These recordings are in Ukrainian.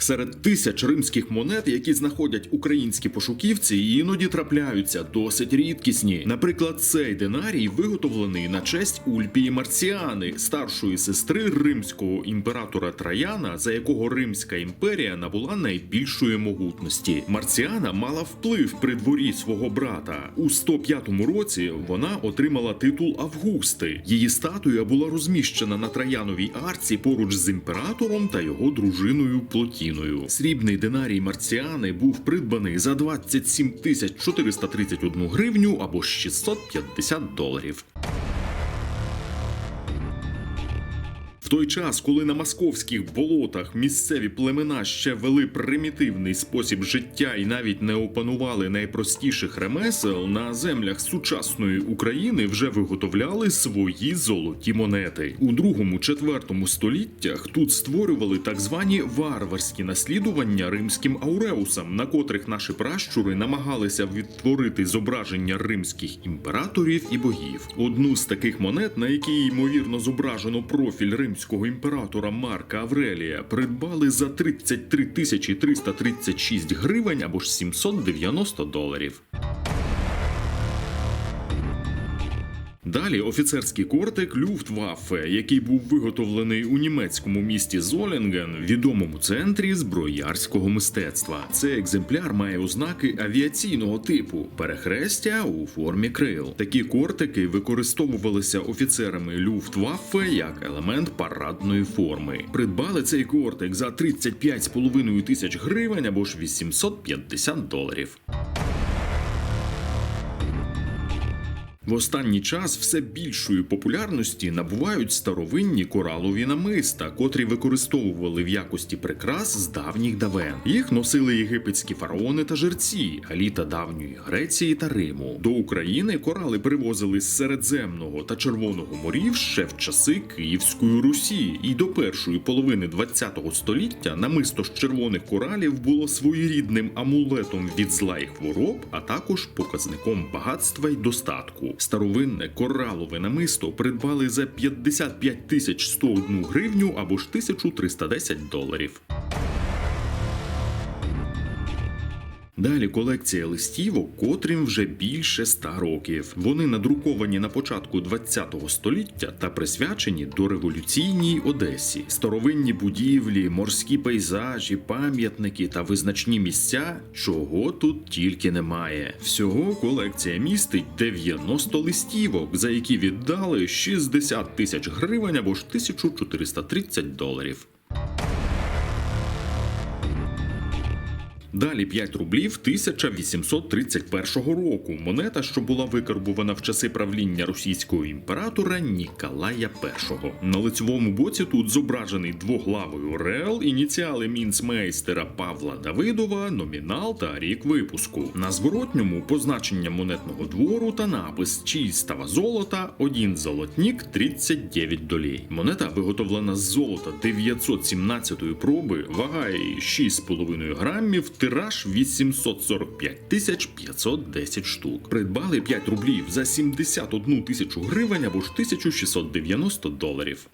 Серед тисяч римських монет, які знаходять українські пошуківці, іноді трапляються досить рідкісні. Наприклад, цей динарій виготовлений на честь Ульпії Марціани, старшої сестри римського імператора Траяна, за якого Римська імперія набула найбільшої могутності. Марціана мала вплив при дворі свого брата. У 105 році вона отримала титул Августи. Її статуя була розміщена на Траяновій арці поруч з імператором та його дружиною Плотіною. Срібний динарій Марціани був придбаний за 27 тисяч 431 гривню або 650 доларів. Той час, коли на московських болотах місцеві племена ще вели примітивний спосіб життя і навіть не опанували найпростіших ремесел, на землях сучасної України вже виготовляли свої золоті монети. У другому-четвертому століттях тут створювали так звані варварські наслідування римським ауреусам, на котрих наші пращури намагалися відтворити зображення римських імператорів і богів. Одну з таких монет, на якій ймовірно зображено профіль римського імператора Марка Аврелія, придбали за 33 тисячі 336 гривень або ж 790 доларів. Далі офіцерський кортик Люфтваффе, який був виготовлений у німецькому місті Золінген, відомому центрі зброярського мистецтва. Цей екземпляр має ознаки авіаційного типу перехрестя у формі крил. Такі кортики використовувалися офіцерами Люфтваффе як елемент парадної форми. Придбали цей кортик за 35,5 тисяч гривень або ж 850 доларів. В останній час все більшої популярності набувають старовинні коралові намиста, котрі використовували в якості прикрас з давніх давен. Їх носили єгипетські фараони та жерці, еліта давньої Греції та Риму. До України корали привозили з Середземного та Червоного морів ще в часи Київської Русі, і до першої половини ХХ століття намисто з червоних коралів було своєрідним амулетом від зла і хвороб, а також показником багатства й достатку. Старовинне коралове намисто придбали за 55 тисяч 101 гривню або ж 1310 доларів. Далі колекція листівок, котрим вже більше ста років. Вони надруковані на початку ХХ століття та присвячені до революційній Одесі. Старовинні будівлі, морські пейзажі, пам'ятники та визначні місця, чого тут тільки немає. Всього колекція містить 90 листівок, за які віддали 60 тисяч гривень або ж 1430 доларів. Далі 5 рублів 1831 року. Монета, що була викарбувана в часи правління російського імператора Ніколая І. На лицевому боці тут зображений двоглавий орел, ініціали мінцмейстера Павла Давидова, номінал та рік випуску. На зворотньому позначення монетного двору та напис чистого золота, один золотник 39 долей. Монета виготовлена з золота 917 проби, вага її 6,5 грамів, тираж 845 тисяч 510 штук. Придбали 5 рублів за 71 тисячу гривень або ж 1690 доларів.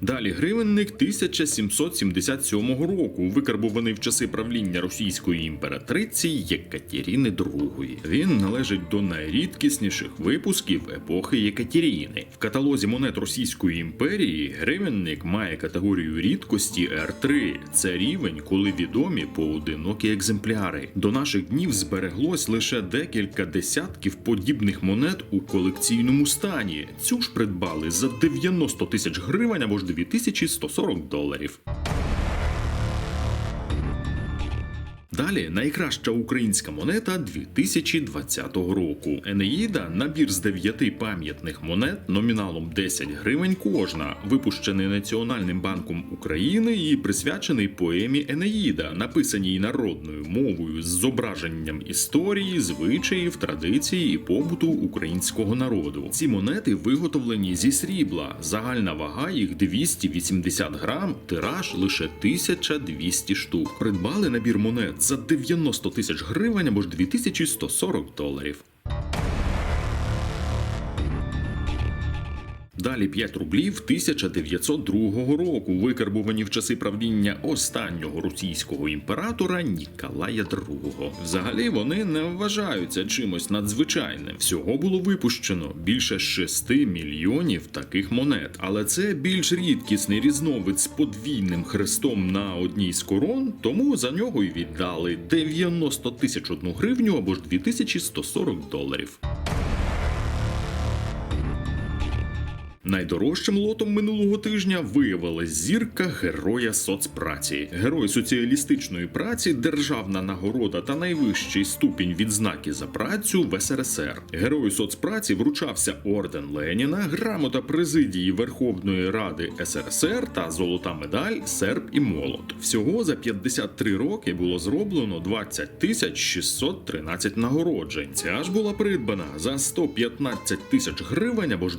Далі гривенник 1777 року, викарбований в часи правління російської імператриці Єкатеріни II. Він належить до найрідкісніших випусків епохи Єкатеріни. В каталозі монет Російської імперії гривенник має категорію рідкості R3. Це рівень, коли відомі поодинокі екземпляри. До наших днів збереглось лише декілька десятків подібних монет у колекційному стані. Цю ж придбали за 90 тисяч гривень або ж 2140 доларів. Далі найкраща українська монета 2020 року. Енеїда набір з дев'яти пам'ятних монет номіналом 10 гривень кожна, випущений Національним банком України і присвячений поемі Енеїда, написаній народною мовою з зображенням історії, звичаїв, традицій і побуту українського народу. Ці монети виготовлені зі срібла. Загальна вага їх 280 грам, тираж лише 1200 штук. Придбали набір монет за 90 тисяч гривень або ж 2140 доларів. Далі 5 рублів 1902 року, викарбувані в часи правління останнього російського імператора Ніколая II. Взагалі вони не вважаються чимось надзвичайним. Всього було випущено більше 6 мільйонів таких монет. Але це більш рідкісний різновид з подвійним хрестом на одній з корон, тому за нього й віддали 90 тисяч одну гривню або ж 2140 доларів. Найдорожчим лотом минулого тижня виявилась зірка Героя соцпраці. Герой соціалістичної праці, державна нагорода та найвищий ступінь відзнаки за працю в СРСР. Герою соцпраці вручався орден Леніна, грамота президії Верховної Ради СРСР та золота медаль Серб і Молот. Всього за 53 роки було зроблено 20 тисяч 613 нагороджень. Ця ж була придбана за 115 тисяч гривень або ж